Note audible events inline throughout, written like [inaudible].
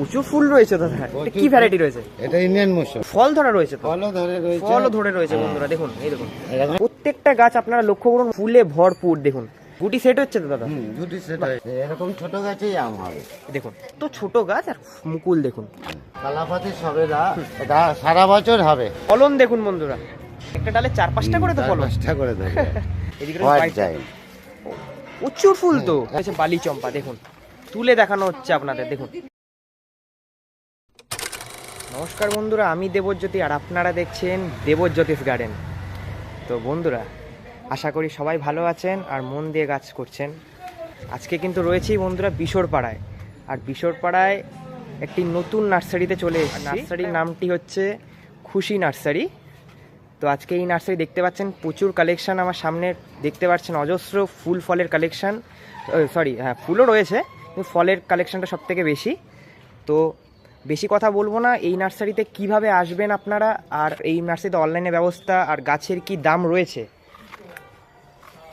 প্রচুর ফুল রয়েছে দাদা। কি ভ্যারাইটি রয়েছে? এটা ইন্ডিয়ান মৌসুম ফল ধরা রয়েছে ফলও ধরে রয়েছে। ফলও ধরে রয়েছে বন্ধুরা দেখুন এই দেখুন। প্রত্যেকটা গাছ আপনারা লক্ষ্য করুন ফুলে ভরপুর দেখুন। গুটি সেট হচ্ছে তো দাদা? দুটি সেট হয়েছে। এরকম ছোট গাছেই আম হবে। দেখুন তো ছোট গাছ আর মুকুল দেখুন। কালাপাতি সবেদা এটা সারা বছর হবে। ফলন দেখুন বন্ধুরা। একটা ডালে চার পাঁচটা করে তো ফলন। পাঁচটা করে দেবে এদিকে প্রচুর ফুল তো। বালি চম্পা দেখুন। তুলে দেখানো হচ্ছে আপনাদের দেখুন। নমস্কার বন্ধুরা, আমি দেবজ্যোতি আর আপনারা দেখছেন দেবজ্যোতিষ গার্ডেন। তো বন্ধুরা, আশা করি সবাই ভালো আছেন আর মন দিয়ে কাজ করছেন। আজকে কিন্তু রয়েছেই বন্ধুরা বিশোরপাড়ায়। আর বিশোরপাড়ায় একটি নতুন নার্সারিতে চলে এসেছি। নার্সারির নামটি হচ্ছে খুশি নার্সারি। তো আজকে এই নার্সারি দেখতে পাচ্ছেন, প্রচুর কালেকশান আমার সামনে দেখতে পাচ্ছেন, অজস্র ফুল ফলের কালেকশান সরি হ্যাঁ ফুলও রয়েছে, কিন্তু ফলের কালেকশানটা সব থেকে বেশি। তো বেশি কথা বলব না। এই নার্সারিতে কীভাবে আসবেন আপনারা? আর এই নার্সারিতে অনলাইনে ব্যবস্থা আর গাছের কি দাম রয়েছে?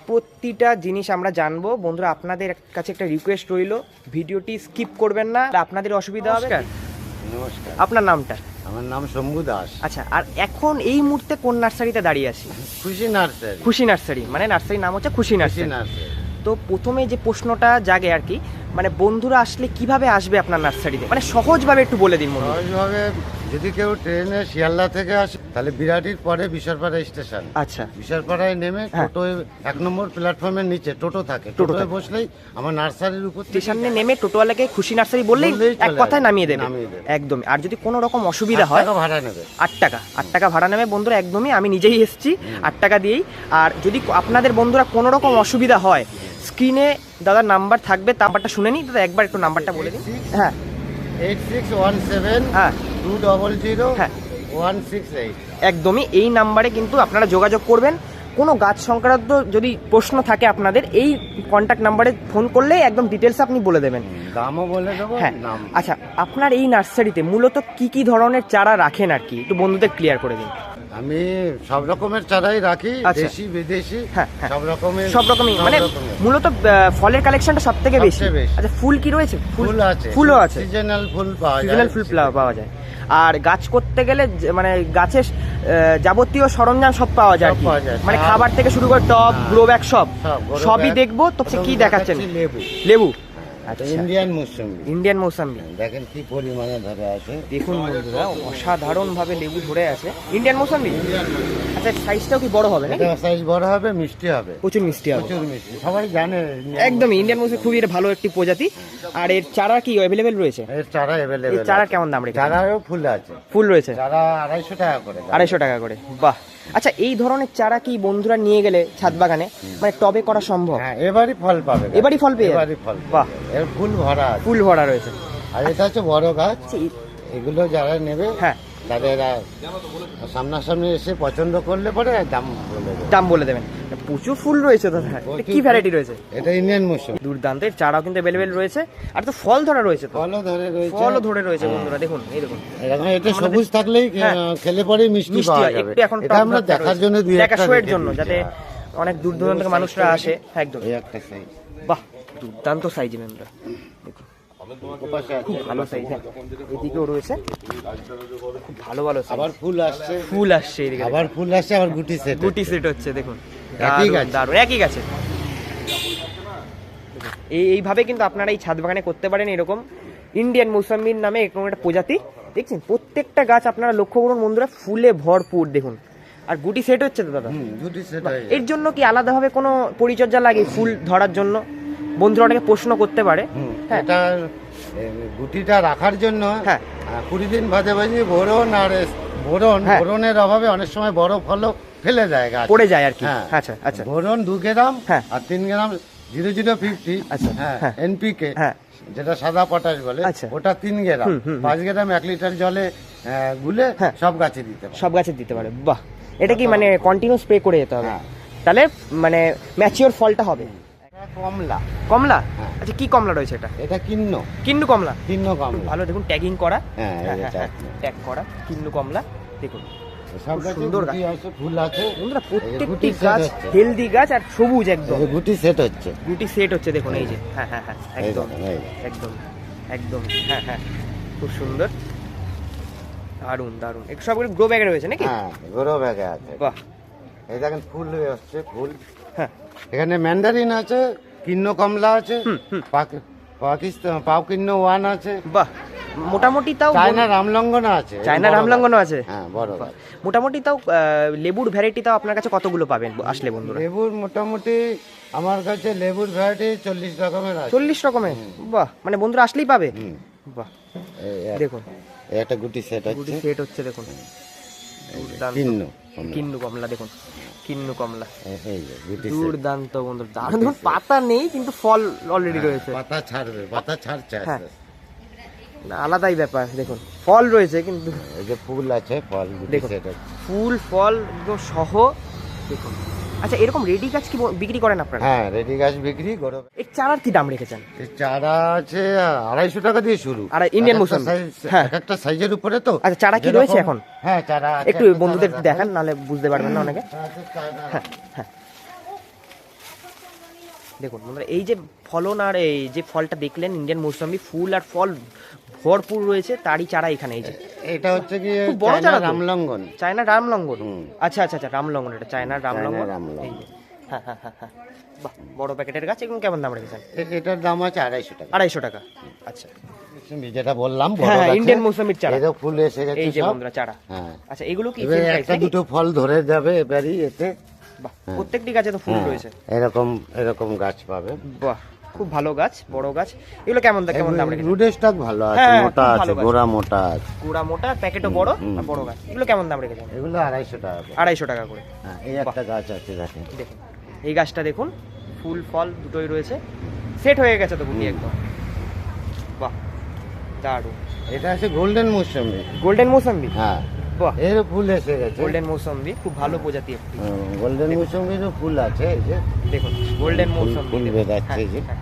প্রতিটা জিনিস আমরা জানব। বন্ধুরা আপনাদের কাছে একটা রিকোয়েস্ট রইল। ভিডিওটি স্কিপ করবেন না। আপনাদের অসুবিধা হবে। নমস্কার। আপনার নামটা? আমার নাম শম্ভু দাস। আচ্ছা আর এখন এই মুহূর্তে কোন নার্সারিতে দাঁড়িয়ে আছি? খুশি নার্সারি। খুশি নার্সারি মানে নার্সারির নাম হচ্ছে খুশি খুশি নার্সারি। নার্সারি। তো প্রথমে যে প্রশ্নটা জাগে আর কি মানে বন্ধুরা আসলে কীভাবে আসবে আপনার নার্সারিতে মানে সহজভাবে একটু বলে দিন সহজভাবে যদি কেউ ট্রেনে শিয়ালদা থেকে আসে তাহলে বিরাটির পরে বিশারপাড়া স্টেশন। আচ্ছা। বিশারপাড়ায় নেমে হ্যাঁ। টোটোয় এক নম্বর প্ল্যাটফর্মের নিচে টোটো থাকে। টোটো টোটোয় বসলেই আমার নার্সারির উপর স্টেশনে নেমে টোটোওয়ালাকে খুশি নার্সারি বললেই এক কথায় নামিয়ে দেবে। নামিয়ে দেবে। একদমই। আর যদি কোনো রকম অসুবিধা হয় ভাড়া নেবে। আট টাকা আট টাকা ভাড়া নেবে বন্ধুরা একদমই। আমি নিজেই এসেছি আট টাকা দিয়েই। আর যদি আপনাদের বন্ধুরা কোনো রকম অসুবিধা হয় স্ক্রিনে দাদার নাম্বার থাকবে নাম্বারটা শুনে নিই দাদা একবার একটু নাম্বারটা বলে দিন হ্যাঁ। এইট সিক্স ওয়ান সেভেন হ্যাঁ। টু ডবল জিরো হ্যাঁ। ওয়ান সিক্স এইট একদমই এই নাম্বারে কিন্তু আপনারা যোগাযোগ করবেন। কোনো গাছ সংক্রান্ত যদি প্রশ্ন থাকে আপনাদের এই কন্ট্যাক্ট নাম্বারে ফোন করলেই একদম ডিটেলস আপনি বলে দেবেন। দামও বলে দেবো হ্যাঁ। নাম। আচ্ছা আপনার এই নার্সারিতে মূলত কি কি ধরনের চারা রাখেন আর কি? একটু বন্ধুদের ক্লিয়ার করে দিন। আমি সব রকমের চারাই রাখি আচ্ছা। দেশি বিদেশি হ্যাঁ, হ্যাঁ। সব রকমের সব রকমই মানে মূলত ফলের কালেকশনটা সব থেকে বেশি। আচ্ছা ফুল কি রয়েছে? ফুল আছে ফুলও আছে। সিজনাল ফুল পাওয়া যায়। সিজনাল ফুল পাওয়া যায়। আর গাছ করতে গেলে মানে গাছের যাবতীয় সরঞ্জাম সব পাওয়া যায়। মানে খাবার থেকে শুরু করে টপ। গ্রো ব্যাগ সব। সব, সবই দেখব তো কি দেখাচ্ছেন? দেখাচ্ছি লেবু। লেবু। ইন্ডিয়ান মৌসুমি। ইন্ডিয়ান মৌসাম্বি দেখেন কি পরিমাণে ধরে আছে। দেখুন বন্ধুরা অসাধারণ লেবু ধরে আছে। ইন্ডিয়ান মৌসাম্বি আচ্ছা সাইজটাও কি বড় হবে নাকি? এটা সাইজ বড় হবে মিষ্টি হবে। প্রচুর মিষ্টি হবে। প্রচুর মিষ্টি। সবাই জানে একদমই ইন্ডিয়ান মৌসাম্বি খুবই এটা ভালো একটি প্রজাতি। আর এর চারা কি অ্যাভেলেবেল রয়েছে? এর চারা অ্যাভেলেবেল চারা কেমন দাম রেখেছে চারাও ফুল আছে। ফুল রয়েছে? চারা আড়াইশো টাকা করে আড়াইশো টাকা করে। বাহ! আচ্ছা এই ধরনের চারা কি বন্ধুরা নিয়ে গেলে ছাদ বাগানে? মানে টবে করা সম্ভব? হ্যাঁ এবারই ফল পাবে। এবারই ফল পেয়ে এবারে এবারই ফল বাহ। এর ফুল ভরা ফুল ভরা রয়েছে। আর এটা হচ্ছে বড় গাছ। আচ্ছা, এগুলো যারা নেবে হ্যাঁ। তাদের সামনাসামনি এসে পছন্দ করলে পরে দাম বলে দাম বলে দেবেন। প্রচুর ফুল রয়েছে দাদা। কি ভ্যারাইটি রয়েছে? এটা ইন্ডিয়ান মৌসুম দুর্দান্ত এর চারাও কিন্তু অ্যাভেলেবেল রয়েছে। আর তো ফল ধরা রয়েছে ফলও ধরে রয়েছে। ফলও ধরে রয়েছে বন্ধুরা দেখুন এই দেখুন। এরকম এটা সবুজ থাকলেই হ্যাঁ। খেলে পরে মিষ্টি পাওয়া যাবে। এখন এটা আমরা দেখার জন্য দুই একটা শোয়ের জন্য যাতে হ্যাঁ। অনেক দূর দূরান্ত থেকে মানুষরা আসে। হ্যাঁ, একদম। একটা সাইজ। বাহ দুর্দান্ত সাইজ মেমরা দেখুন খুব ভালো সাইজ এদিকেও রয়েছে। খুব ভালো ভালো আবার ফুল আসছে। ফুল আসছে এদিকে আবার ফুল আসছে আবার গুটি সেট গুটি সেট হচ্ছে দেখুন। একই দারুণ, গাছ। দারুণ। একই গাছে। এই এইভাবে কিন্তু আপনারা এই ছাদ বাগানে করতে পারেন এরকম। ইন্ডিয়ান মৌসাম্বির নামে এরকম একটা প্রজাতি। দেখছেন? প্রত্যেকটা গাছ আপনারা লক্ষ্য করুন বন্ধুরা ফুলে ভরপুর দেখুন। আর গুটি সেট হচ্ছে তো দাদা। এর জন্য কি আলাদাভাবে কোনো পরিচর্যা লাগে ফুল ধরার জন্য? বন্ধুরা অনেকে প্রশ্ন করতে পারে হ্যাঁ। এটা গুটিটা রাখার জন্য হ্যাঁ। কুড়ি দিন বাদে বাজে বোরন আর বোরন হ্যাঁ। বোরনের অভাবে অনেক সময় বড় ফলও ফেলে দেয় গাছ পড়ে যায় আর কি হ্যাঁ। আচ্ছা আচ্ছা বোরন দু গ্রাম। আর তিন গ্রাম জিরো জিরো ফিফটি আচ্ছা, হ্যাঁ। এনপিকে হ্যাঁ। যেটা সাদা পটাশ বলে আচ্ছা। ওটা তিন গ্রাম পাঁচ গ্রাম এক লিটার জলে গুলে। সব গাছে দিতে পারে সব গাছে দিতে পারে বাহ এটা কি মানে কন্টিনিউ স্প্রে করে যেতে হবে। তাহলে মানে ম্যাচিওর ফলটা হবে কমলা। কমলা? হ্যাঁ। আচ্ছা কি কমলা রয়েছে এটা? এটা কিন্ন। কিন্নু কমলা? কিন্ন কমলা। ভালো দেখুন ট্যাগিং করা। হ্যাঁ। ট্যাগ করা কিন্নু কমলা দেখুন। গাছে সুন্দর গুটি ফুল আছে। বন্ধুরা প্রত্যেকটি গাছ। হেলদি গাছ আর সবুজ একদম। গুটি সেট হচ্ছে। গুটি সেট হচ্ছে দেখুন এই যে। হ্যাঁ হ্যাঁ হ্যাঁ একদম। একদম একদম। হ্যাঁ হ্যাঁ খুব সুন্দর। দারুণ দারুণ সবগুলো গ্রো ব্যাগে রয়েছে নাকি? হ্যাঁ গরো ব্যাগে আছে। বাহ। এই দেখেন ফুল হয়ে আসছে ফুল। হ্যাঁ। এখানে ম্যান্ডারিন আছে কিন্ন কমলা আছে পাকিস্তান পাও কিন্ন ওয়ান আছে। বাহ মোটামুটি তাও চায়না রামলঙ্গনা আছে। চায়না বড় রামলঙ্গনও আছে? হ্যাঁ বড়। মোটামুটি তাও লেবুর ভ্যারাইটি তাও আপনার কাছে কতগুলো পাবেন আসলে বন্ধুরা? লেবুর মোটামুটি আমার কাছে লেবুর ভ্যারাইটি চল্লিশ রকমের আছে। চল্লিশ রকমের? বাহ মানে বন্ধুরা আসলেই পাবে? বাহ। দেখুন। একটা গুটি সেট গুটি সেট হচ্ছে দেখুন। দুর্দান্ত। কিন্ন কমলা দেখুন। কিন্নু কমলা। এই- এই যে গুটি দুর্দান্ত বন্ধু। দারুণ দেখুন পাতা নেই কিন্তু ফল অলরেডি রয়েছে। পাতা ছাড়বে পাতা ছাড়ছে হ্যাঁ। আস্তে। না, আলাদাই ব্যাপার দেখুন। ফল রয়েছে কিন্তু এই যে ফুল আছে ফল দেখুন। ফুল ফল একদম সহ দেখুন। আচ্ছা এরকম রেডি গাছ কি বিক্রি করেন আপনারা হ্যাঁ রেডি গাছ বিক্রি গরম এর চারার কি দাম রেখেছেন এই চারা আছে আড়াইশো টাকা দিয়ে শুরু আর ইন্ডিয়ান মৌসুমি? হ্যাঁ। একটা সাইজের উপরে তো আচ্ছা, চারা কি রয়েছে এখন? হ্যাঁ চারা একটু বন্ধুদের দেখান নাহলে বুঝতে পারবেন না অনেকে আছে। হ্যাঁ দেখুন বন্ধুরা এই যে ফলন আর এই যে ফলটা দেখলেন ইন্ডিয়ান মৌসুমি ফুল আর ফল ভরপুর রয়েছে তারই চারা এখানে এই যে। এটা হচ্ছে কি বড় চারা রামলঙ্গন। চায়না রামলঙ্গন? আচ্ছা আচ্ছা আচ্ছা রামলঙ্গন এটা চায়না রামলঙ্গন রামলঙ্গন। এই যে। হ্যাঁ হ্যাঁ হ্যাঁ হ্যাঁ বাহ বড় প্যাকেটের গাছ এগুলো কেমন দাম রেখেছেন? এটার দাম আছে আড়াইশো টাকা। আড়াইশো টাকা। আচ্ছা। যেটা বললাম হ্যাঁ, ইন্ডিয়ান মৌসুমির চারা। এরও ফুল এসে গেছে এই যে বন্ধুরা চারা। হ্যাঁ। আচ্ছা এগুলো কি এবার একটা দুটো ফল ধরে যাবে এবারই এতে। বাহ প্রত্যেকটি গাছে তো ফুল রয়েছে। এরকম এরকম গাছ পাবে। বাহ খুব ভালো গাছ বড় গাছ। এগুলো কেমন দা- কেমন দাম রুডের স্টক ভালো আছে হ্যাঁ, মোটা আছে গোড়া মোটা আছে। গোড়া মোটা প্যাকেটও বড় আর বড় গাছ। এগুলো কেমন দাম রেখেছেন? এগুলো আড়াইশো টাকা। আড়াইশো টাকা করে। হ্যাঁ এই একটা গাছ আছে দেখেন। দেখুন এই গাছটা দেখুন ফুল ফল দুটোই রয়েছে। সেট হয়ে গেছে তো গুটি একদম। বাহ দারুণ। এটা আছে গোল্ডেন মৌসুমি গোল্ডেন মৌসম্বি হ্যাঁ। বাহ। এর ফুল এসে গেছে। গোল্ডেন মৌসম্বি খুব ভালো প্রজাতি একটি গোল্ডেন মৌসুমিরও ফুল আছে এই যে। দেখুন গোল্ডেন মৌসম্বি ফুল দেখুন। বেরাচ্ছে যে। হ্যাঁ,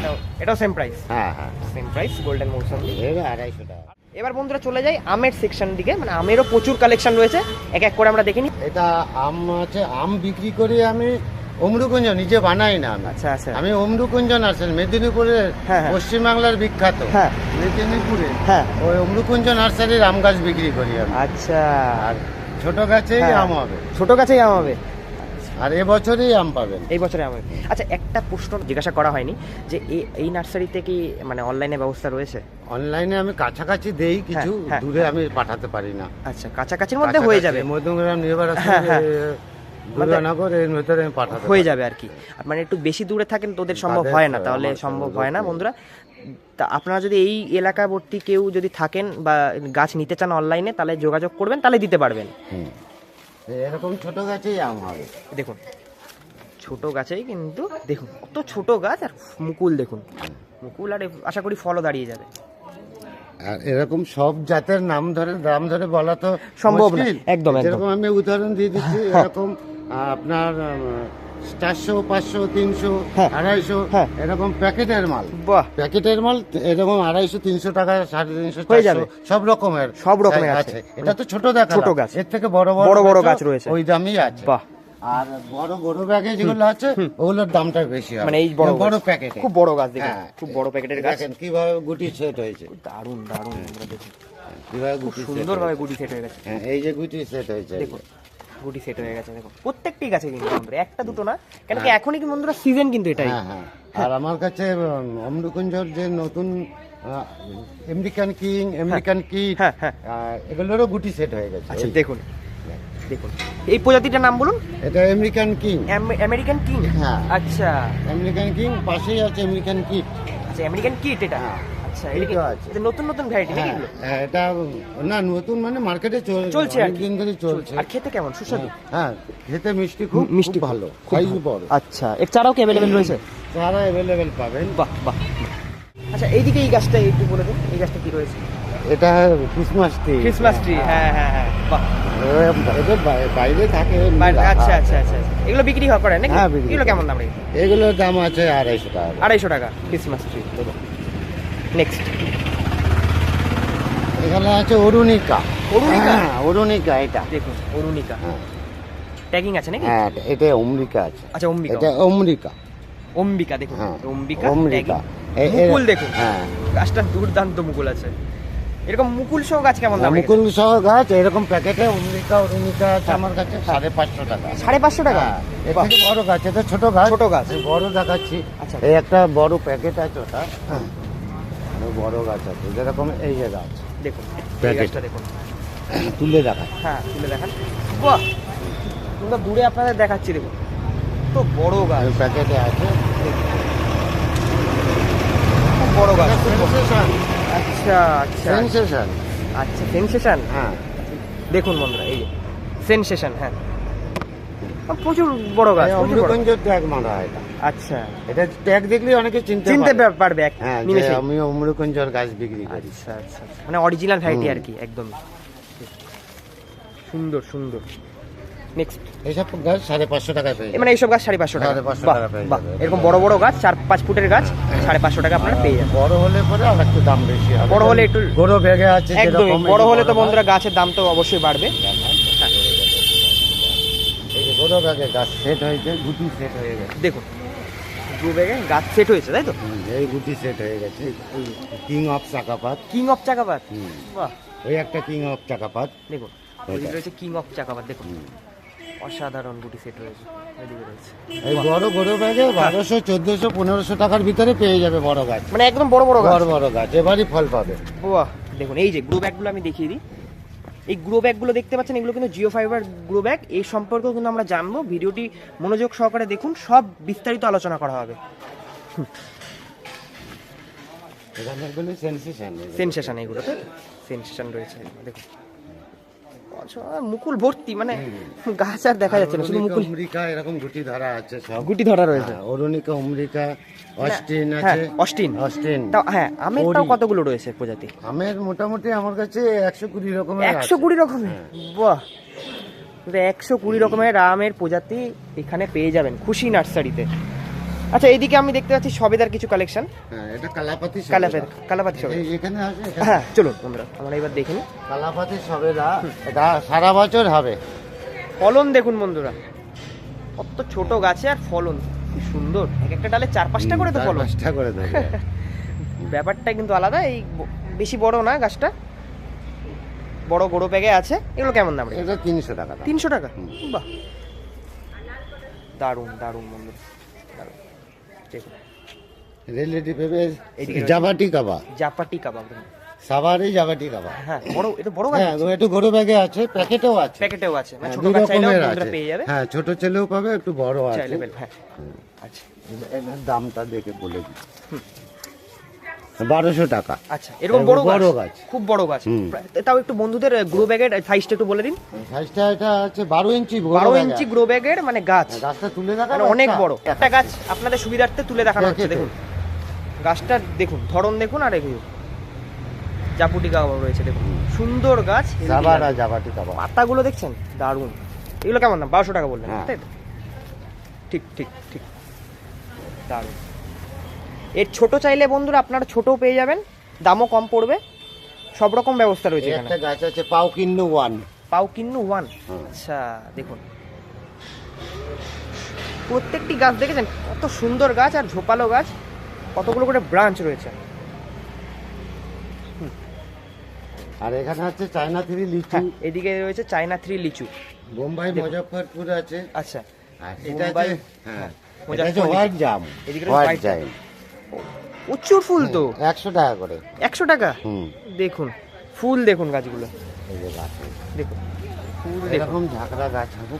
হ্যাঁ। এটাও- সেম প্রাইস হ্যাঁ হ্যাঁ। সেম প্রাইস গোল্ডেন মৌসম্বি এর আড়াইশো টাকা। এবার বন্ধুরা চলে যাই আমের সেকশন দিকে। মানে আমেরও প্রচুর কালেকশন রয়েছে। এক এক করে আমরা দেখে নিই। এটা আম আছে আম বিক্রি করে আমি অমরুকুঞ্জ নিজে বানাই না আমি। আচ্ছা আচ্ছা। আমি অমরুকুঞ্জ নার্সারি মেদিনীপুরের হ্যাঁ, হ্যাঁ। পশ্চিমবাংলার বিখ্যাত। হ্যাঁ। মেদিনীপুরে হ্যাঁ। ওই অমরুকুঞ্জ নার্সারির আম গাছ বিক্রি করি আমি। আচ্ছা। আর ছোট গাছেই। আম হবে। ছোট গাছেই আম হবে। আর এবছরই আম পাবেন। এই বছরে আম হবে। আচ্ছা একটা প্রশ্ন জিজ্ঞাসা করা হয়নি যে এই নার্সারিতে কি মানে অনলাইনে ব্যবস্থা রয়েছে? অনলাইনে আমি কাছাকাছি দেই কিছু। দূরে আমি পাঠাতে পারি না। আচ্ছা কাছাকাছির মধ্যে হয়ে যাবে। মধ্যমগ্রাম নির্বাচন। দুর্গানগর এর ভেতরে আমি পাঠাতে হয়ে যাবে আর কি। মানে একটু বেশি দূরে থাকেন তোদের সম্ভব হয় না তাহলে সম্ভব হয় না বন্ধুরা। তা আপনারা যদি এই এলাকাবর্তী কেউ যদি থাকেন বা গাছ নিতে চান অনলাইনে তাহলে যোগাযোগ করবেন তাহলে দিতে পারবেন। এরকম ছোট গাছেই আম হবে। দেখুন ছোট গাছেই কিন্তু দেখুন কত ছোট গাছ আর মুকুল দেখুন। মুকুল আর আশা করি ফলও দাঁড়িয়ে যাবে। আর এরকম সব জাতের নাম ধরে নাম ধরে বলা তো সম্ভব না। একদম, একদম। আমি উদাহরণ দিয়ে দিচ্ছি এরকম আহ, আপনার চারশো পাঁচশো তিনশো হ্যাঁ। আড়াইশো হ্যাঁ। এরকম প্যাকেটের মাল। বাহ। প্যাকেটের মাল এরকম আড়াইশো তিনশো টাকা সাড়ে তিনশো হয়ে যাবে। সব রকমের সব রকমের আছে। এটা তো ছোট দেখা ছোট গাছ। এর থেকে বড় বড় বড় গাছ রয়েছে। ওই দামই আছে। বাহ। আর বড় বড় ব্যাগে যেগুলো আছে ওগুলোর দামটা বেশি হবে। মানে এই বড় বড়। প্যাকেটে। খুব বড় গাছ দেখুন। হ্যাঁ। খুব বড় প্যাকেটের গাছ। দেখেন কীভাবে গুটি সেট হয়েছে। দারুণ দারুণ। বন্ধুরা দেখুন কীভাবে গুটি সুন্দরভাবে গুটি সেট হয়ে গেছে। হ্যাঁ এই যে গুটি সেট হয়েছে। দেখুন। গুটি সেট হয়ে গেছে দেখুন প্রত্যেকটি গাছে কিন্তু বন্ধুরা একটা দুটো না কেন কি এখনই কি বন্ধুরা সিজন কিন্তু এটাই। হ্যাঁ হ্যাঁ। আর আমার কাছে উম, অমরকুঞ্জর যে নতুন আমেরিকান কিং আমেরিকান হ্যাঁ। হ্যাঁ এগুলোরও গুটি সেট হয়ে গেছে। আচ্ছা দেখুন দেখুন। এই প্রজাতিটার নাম বলুন? এটা আমেরিকান কিং আমেরিকান কিং হ্যাঁ। আচ্ছা। আমেরিকান কিং পাশেই আছে আমেরিকান কিট আচ্ছা আমেরিকান কিট এটা। হ্যাঁ। আচ্ছা এটা আছে। নতুন নতুন ভ্যারাইটি নাকি? হ্যাঁ এগুলো? হ্যাঁ, এটা না নতুন মানে মার্কেটে চলছে। দিন ধরে চলছে। আর খেতে কেমন? সুস্বাদু? হ্যাঁ খেতে মিষ্টি খুব মিষ্টি ভালো। সাইজ বড়। আচ্ছা এর চারাও কি অ্যাভেলেবেল রয়েছে? পাবেন। বাহ বাহ আচ্ছা এইদিকে এই গাছটা একটু বলে দিন এই গাছটা কি রয়েছে? এটা ক্রিসমাস ট্রি ক্রিসমাস ট্রি হ্যাঁ। হ্যাঁ হ্যাঁ বাহ। বাইরে থাকে। আচ্ছা আচ্ছা আচ্ছা আচ্ছা। এগুলো বিক্রি হওয়া করে নাকি? হ্যাঁ, এগুলো কেমন দাম এগুলোর দাম আছে আড়াইশো টাকা। আড়াইশো টাকা ক্রিসমাস ট্রি নেক্সট এখানে আছে অরুণিকা। অরুণিকা? হ্যাঁ, অরুণিকা এটা। দেখুন অরুণিকা। হ্যাঁ। ট্যাগিং আছে নাকি? হ্যাঁ এটা অমরিকা আছে। আচ্ছা অম্বিকা এটা অমরিকা অম্বিকা। দেখুন হ্যাঁ অম্বিকা এ- মুকুল দেখুন। হ্যাঁ। গাছটা দুর্দান্ত মুকুল আছে। এরকম মুকুল সহ গাছ কেমন দাম মুকুল সহ গাছ এরকম প্যাকেটে অমৃতা অরুণিকা আছে আমার কাছে সাড়ে পাঁচশো টাকা। সাড়ে পাঁচশো টাকা? হ্যাঁ, থেকে বড় গাছ এটা ছোট গাছ। ছোট গাছ। বড় দেখাচ্ছি। আচ্ছা। এই একটা বড় প্যাকেট আছে ওটা। হ্যাঁ। বড় গাছ আছে যেরকম এই যে গাছ। দেখুন এই গাছটা দেখুন। তুলে দেখা হ্যাঁ তুলে দেখান। বাহ! তোমরা দূরে আপনাদের দেখাচ্ছি দেখুন। তো বড় গাছ। প্যাকেটে আছে। খুব বড় গাছ। সেন্সেশন আচ্ছা আচ্ছা। সেন্সেশন আচ্ছা সেনসেশন হ্যাঁ। দেখুন বন্ধুরা এই যে। সেনসেশন হ্যাঁ। প্রচুর বড় গাছ ট্যাগ মারা এটা। আচ্ছা। এটা ট্যাগ দেখলে অনেকে চিনতে চিনতে পারবে এক হ্যাঁ নিমেষে। আমি গাছ বিক্রি করি। আচ্ছা আচ্ছা আচ্ছা। মানে অরিজিনাল ভ্যারাইটি আর কি একদম। সুন্দর সুন্দর। নেক্সট এইসব গাছ সাড়ে পাঁচশো টাকায় পেয়ে মানে এইসব গাছ সাড়ে পাঁচশো টাকা। বাহ। এরকম বড় বড় গাছ চার পাঁচ ফুটের গাছ সাড়ে পাঁচশো টাকা আপনারা পেয়ে যাবেন। বড় হলে পরে আর একটু দাম বেশি বড় হলে একটু- গরু আছে বড় হলে তো বন্ধুরা গাছের দাম তো অবশ্যই বাড়বে। গরু বেগে গাছ সেট হয়েছে গুটি সেট হয়ে গেছে। দেখুন দু ব্যাগে গাছ সেট হয়েছে তাই তো? এই গুটি সেট হয়ে গেছে কিং অফ চাকাপাত। কিং অফ হুম, বাহ। ওই একটা কিং অফ চাকাপাত। দেখুন রয়েছে কিং অফ চাকাবাদ দেখুন। অসাধারণ গুটি সেট রয়েছে। এই বড় গরু ব্যাগে বারোশো চোদ্দশো পনেরোশো টাকার ভিতরে পেয়ে যাবে বড় গাছ। মানে একদম বড় বড় গাছ। বড় বড় গাছ এবারই ফল পাবে। বাহ। দেখুন এই যে গ্রো ব্যাগগুলো আমি দেখিয়ে দিই। এই গ্রো ব্যাগগুলো দেখতে পাচ্ছেন এগুলো কিন্তু জিও ফাইবার গ্রো ব্যাগ। এই সম্পর্কেও কিন্তু আমরা জানব। ভিডিওটি মনোযোগ সহকারে দেখুন সব বিস্তারিত আলোচনা করা হবে। সেন্সেশন এগুলোতে সেনসেশন রয়েছে। দেখুন। মুকুল ভর্তি মানে গাছ আর দেখা যাচ্ছে না শুধু মুকুল। অমরিকা এরকম গুটি ধরা আছে সব। গুটি ধরা রয়েছে। হ্যাঁ, অরুণিকা অমরিকা অস্টিন হ্যাঁ আছে। অস্টিন। অস্টিন। হ্যাঁ আমের তাও কতগুলো রয়েছে প্রজাতি আমের মোটামুটি আমার কাছে একশো কুড়ি রকমের একশো কুড়ি রকমের? বাহ। একশো কুড়ি রকমের আমের প্রজাতি এখানে পেয়ে যাবেন খুশি নার্সারিতে। আচ্ছা এইদিকে আমি দেখতে পাচ্ছি সবেদার কিছু কালেকশন হ্যাঁ এটা কালাপাতি। কালাপের কালাপাতি সবেদা। এখানে আছে হ্যাঁ চলুন বন্ধুরা আমরা এবার দেখে কালাপাতি সবেদা এটা সারা বছর হবে। ফলন দেখুন বন্ধুরা কত ছোট গাছে আর ফলন কি সুন্দর। এক একটা ডালে চার পাঁচটা করে তো ফলন। পাঁচটা করে দেবে [laughs] ব্যাপারটা কিন্তু আলাদা এই বেশি বড় না গাছটা। বড় গোড়ো প্যাগে আছে এগুলো কেমন দাম এটা তিনশো টাকা তিনশো টাকা। বাহ। দারুণ দারুণ বন্ধুরা। রিলেটিভ। ভেবে এইদিকে রয়েছে। জাবাটি কাবা। জাপাটি কাবাব দেখুন। জাবাটি কাবা। হ্যাঁ বড় এটা বড় গাছ হ্যাঁ একটু ব্যাগে আছে প্যাকেটেও আছে। প্যাকেটেও আছে মানে হ্যাঁ, ছোট দুই চাইলেও বন্ধুরা পেয়ে যাবে হ্যাঁ ছোট ছেলেও পাবে একটু বড় আছে। চাইলে হ্যাঁ। আচ্ছা। দামটা দেখে বলে দিই। বারোশো টাকা। আচ্ছা এরকম বড় বড় গাছ। খুব বড় গাছ। তাও একটু বন্ধুদের গ্রো ব্যাগের সাইজটা একটু বলে দিন। সাইজটা এটা হচ্ছে বারো ইঞ্চি বারো ইঞ্চি গ্রো ব্যাগের মানে গাছ। হ্যাঁ, গাছটা তুলে দেখা মানে অনেক বড়। একটা গাছ আপনাদের সুবিধার্থে তুলে দেখানো হচ্ছে দেখুন। গাছটা দেখুন ধরন দেখুন আর এগুলো। জাপুটি গাছ রয়েছে দেখুন। সুন্দর গাছ জাবারা জাবাটি পাতাগুলো দেখছেন? দারুণ। এগুলো কেমন? দাম বারোশো টাকা বললেন হ্যাঁ। তাই তো? ঠিক ঠিক ঠিক। দারুণ। এর ছোট চাইলে বন্ধুরা আপনারা ছোটও পেয়ে যাবেন দামও কম পড়বে সব রকম ব্যবস্থা রয়েছে এখানে। একটা গাছ আছে পাও কিন্নু ওয়ান। পাও কিন্নু ওয়ান? আচ্ছা দেখুন। প্রত্যেকটি গাছ দেখেছেন? কত সুন্দর গাছ আর ঝোপালো গাছ কতগুলো করে ব্রাঞ্চ রয়েছে। আর এখানে আছে চায়না থ্রি লিচু। হ্যাঁ এদিকে রয়েছে চায়না থ্রি লিচু। বোম্বাই মুজফ্ফরপুর আছে। আচ্ছা। আর এটা আছে হ্যাঁ এটা আছে হোয়াইট জাম। এদিকে হোয়াইট জাম। প্রচুর ফুল তো। একশো টাকা করে। একশো টাকা? দেখুন ফুল দেখুন গাছগুলো। দেখুন ফুল দেখুন। এরকম ঝাঁকড়া গাছ হবে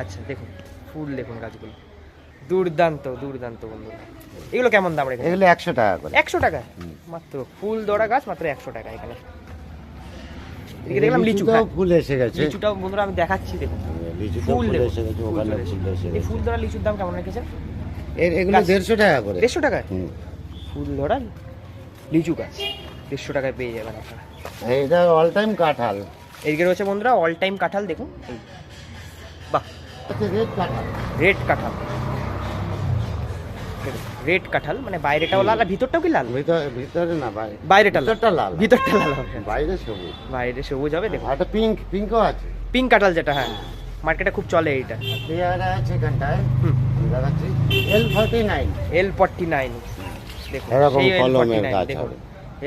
আচ্ছা দেখুন ফুল দেখুন গাছগুলো। দুর্দান্ত দুর্দান্ত বন্ধুরা এগুলো কেমন দাম রেখেছে এগুলো একশো টাকা করে। একশো টাকা? মাত্র ফুল দড়া গাছ মাত্র একশো টাকা এখানে। এদিকে দেখলাম লিচু ফুল এসে গেছে। লিচুটাও বন্ধুরা আমি দেখাচ্ছি দেখুন। ফুল এসে গেছে ওখানে ফুল এসে গেছে। ফুল ধরা লিচুর দাম কেমন রেখেছেন? এগুলো গাছ- দেড়শো টাকা করে। দেড়শো টাকায়। ফুল ধরা লিচু গাছ। দেড়শো টাকায় পেয়ে যাবেন আপনারা। এইটা অল টাইম কাঁঠাল। এদিকে রয়েছে বন্ধুরা অল টাইম কাঁঠাল দেখুন। বাহ। রেড কাঁঠাল। রেড কাঁঠাল। রেড কাঁঠাল মানে বাইরেটাও লাল আর ভিতরটাও কি লাল? ভিতরে ভিতরে না বাইরে। বাইরেটা লাল। ভিতরটা লাল। ভিতরটা লাল হবে। বাইরে সবুজ। বাইরে সবুজ হবে আর একটা পিঙ্ক পিঙ্কও আছে। পিঙ্ক কাঁঠাল যেটা হ্যাঁ। মার্কেটে খুব চলে এইটা। পেয়ারা আছে এখানটায় দেখাচ্ছি L forty nine L forty nine দেখুন সেই এল ফর্টি নাইন দেখুন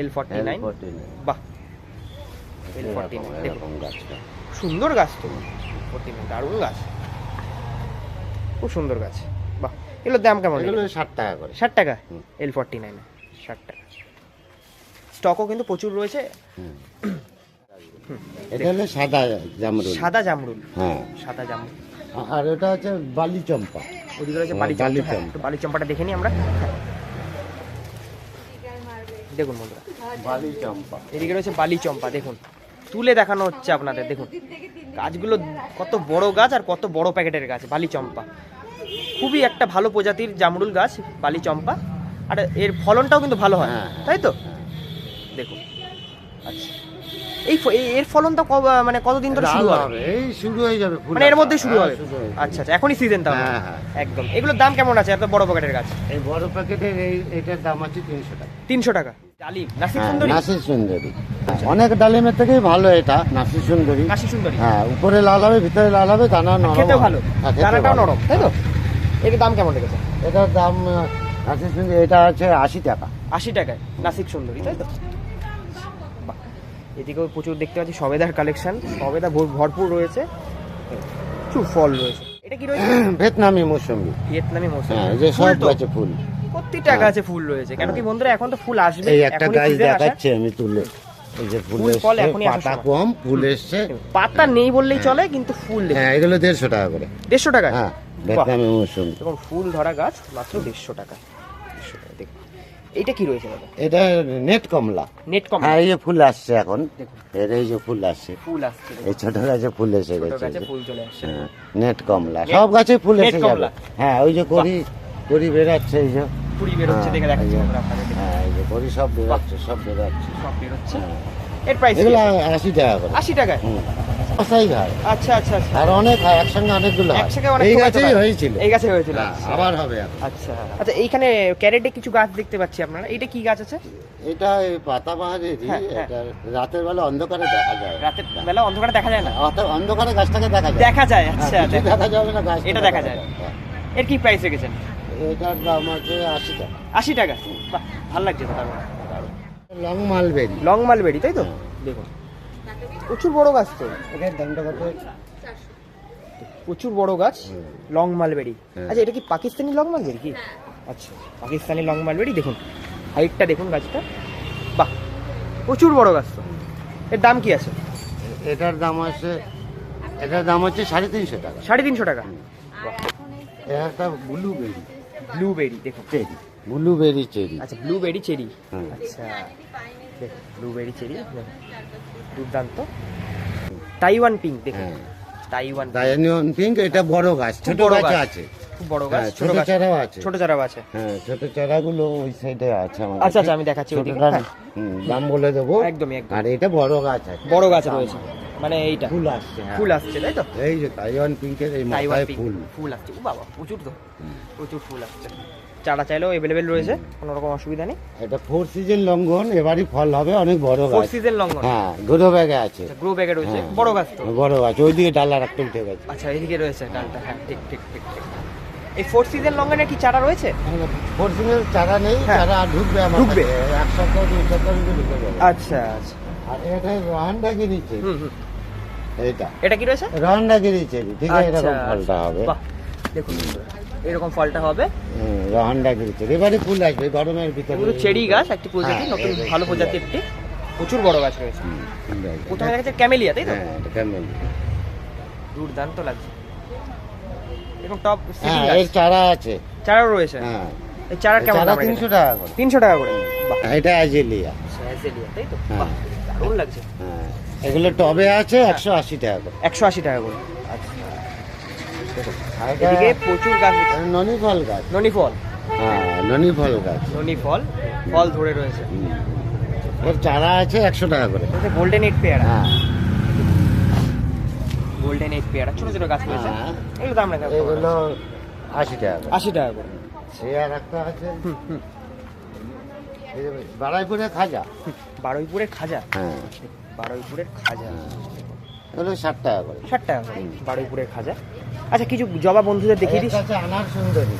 এল ফর্টি নাইন বাহ। এল ফর্টি নাইন দেখুন। সুন্দর গাছ তো। ফর্টি নাইন দারুণ গাছ। খুব সুন্দর গাছ। বাহ। এগুলোর দাম কেমন? এগুলো ষাট টাকা করে। ষাট টাকা? এল ফর্টি নাইন ষাট টাকা। স্টকও কিন্তু প্রচুর রয়েছে। এটা হলো সাদা জামরুল। সাদা জামরুল। হ্যাঁ। সাদা জামরুল। আর ওটা হচ্ছে বালি চম্পা ওদিকে হ্যাঁ, বালি বালি চম্পা হ্যাঁ, বালি চম্পাটা দেখে নিই আমরা। হ্যাঁ। দেখুন বন্ধুরা। বালি চম্পা এদিকে রয়েছে বালি চম্পা দেখুন। তুলে দেখানো হচ্ছে আপনাদের দেখুন। গাছগুলো কত বড় গাছ আর কত বড় প্যাকেটের গাছ বালি চম্পা খুবই একটা ভালো প্রজাতির জামরুল গাছ বালি চম্পা আর এর ফলনটাও কিন্তু ভালো হয় হ্যাঁ, তাই তো? দেখুন। আচ্ছা। এই এর ফলনটা কব- মানে কতদিন ধরে শুরু হবে হবে? এই শুরু হয়ে যাবে মানে এর মধ্যেই শুরু হ্যাঁ, হবে? শুরু যাবে। আচ্ছা আচ্ছা এখনই সিজন তাহলে? হ্যাঁ, হ্যাঁ। একদম। এগুলোর দাম কেমন আছে? এত বড় প্যাকেটের গাছ? এই বড় প্যাকেটের এই এটার দাম আছে তিনশো টাকা। তিনশো টাকা। ডালিম হ্যাঁ, সুন্দরী? নাসির সুন্দরী। অনেক ডালিমের থেকেই ভালো এটা নাসির সুন্দরী। নাসিক সুন্দরী। হ্যাঁ উপরে লাল হবে ভিতরে লাল হবে দানা নরম ভালো। দানাটাও নরম। তাই তো? এর দাম কেমন রেখেছে এটার দাম নাসির সুন্দরী এটা আছে আশি টাকা। আশি টাকায় নাসিক সুন্দরী তাই তো? এদিকেও প্রচুর দেখতে পাচ্ছি সবেদার কালেকশন সবেদা ভরপুর রয়েছে। প্রচুর ফল রয়েছে। এটা কি রয়েছে? [clears throat] ভিয়েতনামি মৌসুমি। ভিয়েতনামি মৌসুম। হ্যাঁ যে সব? গাছে ফুল। প্রত্যেকটা গাছে ফুল রয়েছে। কেন কি বন্ধুরা এখন তো ফুল আসবে এই একটা গাছ আসা। আমি তুলে। এই যে ফুল ফুল আসার পাতা কম ফুল এসছে। পাতা নেই বললেই চলে কিন্তু ফুল হ্যাঁ এগুলো দেড়শো টাকা করে। দেড়শো টাকা? হ্যাঁ ভিয়েতনামি মৌসুমি। ফুল ধরা গাছ মাত্র দেড়শো টাকা। এইটা কি রয়েছে দাদা? এটা নেট কমলা। নেট কমলা। হ্যাঁ এই যে ফুল আসছে এখন। এর এই যে ফুল আসছে। ফুল আসছে এই ছোট গাছে ফুল এসে গেছে ফুল চলে আসছে। হ্যাঁ, নেট কমলা। সব গাছে ফুল এসে যাবে। কমলা। হ্যাঁ ওই যে করি করি বেরাচ্ছে এই যে। করি বেরোচ্ছে দেখে হ্যাঁ, দেখাচ্ছি যে- বন্ধুরা আপনাদের। হ্যাঁ এই যে করি সব বেরোচ্ছে সব বেরোচ্ছে। সব বেরোচ্ছে। এর প্রাইস এগুলো আশি টাকা করে। আশি টাকায়। ঘাট আচ্ছা আচ্ছা আচ্ছা। আর অনেক একসঙ্গে অনেকগুলো হয়। অনেক এই গাছেই হয়েছিল। এই গাছে হয়েছিল হ্যাঁ, আচ্ছা। আবার হবে আচ্ছা। আচ্ছা এইখানে ক্যারেটে কিছু গাছ দেখতে পাচ্ছি আপনারা। এটা কি গাছ আছে? এটা পাতা বাহারেরই হ্যাঁ, হ্যাঁ। এটা রাতের বেলা অন্ধকারে দেখা যায়। রাতের বেলা অন্ধকারে দেখা যায় না? অন্ধকারে গাছটাকে দেখা যায়। দেখা যায় আচ্ছা দেখা- যাবে না গাছ এটা দেখা যায়। এর কি প্রাইস রেখেছেন? এটার দাম আছে আশি টাকা। আশি টাকা? ভালো লাগছে মানে। Long mulberry. লং মালবেরি তাই তো? দেখুন। প্রচুর বড় গাছ তো। এটার দামটা কত? প্রচুর বড় গাছ লং মালবেরি। হ্যাঁ। আচ্ছা এটা কি পাকিস্তানি লং মালবেরি কি? আচ্ছা পাকিস্তানি লং মালবেরি দেখুন। হাইটটা দেখুন গাছটা বাহ প্রচুর বড় গাছ তো। এর দাম কি আছে? এটার দাম আছে এটার দাম হচ্ছে সাড়ে তিনশো টাকা। সাড়ে তিনশো টাকা। এটা একটা ব্লুবেরি ব্লুবেরি দেখুন। ব্লুবেরি চেরি আচ্ছা ব্লুবেরি চেরি আচ্ছা ব্লুবেরি চেরি দুর্দান্ত। তাইওয়ান পিঙ্ক দেখুন হ্যাঁ। তাইওয়ান পিঙ্ক এটা বড় গাছ ছোট বড় গাছ গাছ। আছে। খুব বড় গাছ হ্যাঁ, ছোট ছোট গাছ। চারাও আছে। ছোট চারাও আছে। হ্যাঁ ছোট চারাগুলো ওই সাইডে আছে আমার আচ্ছা, আচ্ছা, আমি দেখাচ্ছি ছোটটার, হ্যাঁ। দাম বলে দেবো। একদমই একদম আর এটা বড় গাছ আছে। বড় গাছ রয়েছে। মানে এইটা। ফুল আসছে হ্যাঁ। ফুল আসছে তাই তো? এই যে তাইওয়ান পিঙ্কের এই মাথায় ফুল। ফুল আসছে। ও বাবা প্রচুর তো। প্রচুর ফুল আসছে। চারা চাইলেও অ্যাভেলেবেল রয়েছে কোনো রকম অসুবিধা নেই। এটা ফোর সিজন লঙ্ঘন এবারই ফল হবে অনেক বড় গাছ। ফোর সিজন লঙ্ঘন হ্যাঁ দুটো ব্যাগে আছে। গ্রো ব্যাগে রয়েছে হ্যাঁ। বড় গাছ তো? বড় গাছ ওইদিকে ডালা রাখতে উঠে গেছে। আচ্ছা এদিকে রয়েছে ডালটা হ্যাঁ ঠিক ঠিক ঠিক ঠিক। এই ফোর সিজন লঙ্ঘনে কি চারা রয়েছে? ফোর সিজনের চারা নেই হ্যাঁ। চারা ঢুকবে আমার ঢুকবে। এক সপ্তাহ দুই সপ্তাহ মধ্যে ঢুকে যাবে। আচ্ছা আচ্ছা। আর এটা চেরি হুম হুম। এইটা। এটা কি রয়েছে? রহান্ডাগিরি চেরি ঠিক আছে? আচ্ছা, এরকম ফলটা হবে। বাহ দেখুন। এরকম ফলটা হবে। চেরি এবারে ফুল আসবে গরমের ভিতরে চেরি গাছ একটি প্রজাতি হ্যাঁ, নতুন ভালো এই- প্রজাতি একটি প্রচুর বড় গাছ রয়েছে। যাচ্ছে ক্যামেলিয়া তাই তো? হ্যাঁ দুর্দান্ত লাগছে। এবং টপ হ্যাঁ এর চারা আছে। রয়েছে? হ্যাঁ। এই কেমন দাম তিনশো টাকা করে। তিনশো টাকা করে। এটা অ্যাজেলিয়া আচ্ছা, অ্যাজেলিয়া, তাই তো। দারুণ লাগছে। হ্যাঁ এগুলো টবে আছে একশো আশি টাকা করে। একশো আশি টাকা করে। দেখুন এদিকে প্রচুর গাছ। ননি ফল গাছ। ননি ফল হ্যাঁ ননি ফল গাছ। ননি ফল ফল ধরে রয়েছে। এর চারা আছে একশো টাকা করে। গোল্ডেন এইট পেয়ারা। হ্যাঁ। গোল্ডেন এইট পেয়ারা ছোট ছোট গাছ রয়েছে। হ্যাঁ। এগুলো দাম রাখা এগুলো আশি টাকা করে। আশি টাকা করে। এই আর একটা আছে। হুম, হুম। এই যে বারাইপুরে খাজা। বারুইপুরের খাজা? হ্যাঁ। বারুইপুরের খাজা। এগুলো ষাট টাকা করে। ষাট টাকা করে। বারুইপুরের খাজা। আচ্ছা কিছু জবা বন্ধুদের দেখিয়ে দিস। আনার সুন্দরী।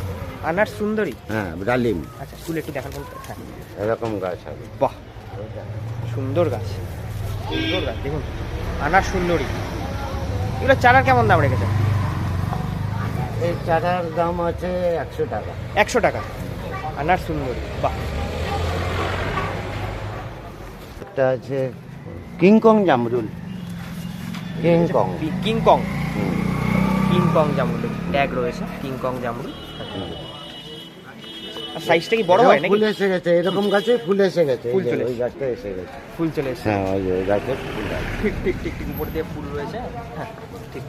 আনার সুন্দরী? হ্যাঁ ডালিম। আচ্ছা ফুল একটু দেখান। হ্যাঁ। এরকম গাছ হবে। বাহ সুন্দর গাছ। সুন্দর গাছ দেখুন। আনার সুন্দরী। এগুলো চারার কেমন দাম রেখেছেন? এই চারার দাম আছে একশো টাকা। একশো টাকা। আনার সুন্দরী বাহ। একটা আছে কিংকং জামরুল। King Kong King Kong. King Kong জামরুল ট্যাগ রয়েছে কিংকং জামরুল। আর সাইজটা কি বড় হয় নাকি? ফুল এসে গেছে এরকম গাছে ফুল এসে গেছে ফুল চলে ওই গাছটা এসে গেছে। ফুল চলে এসেছে। হ্যাঁ ওই গাছে ফুল ঠিক ঠিক ঠিক ঠিক উপর দিয়ে ফুল রয়েছে। হ্যাঁ ঠিক।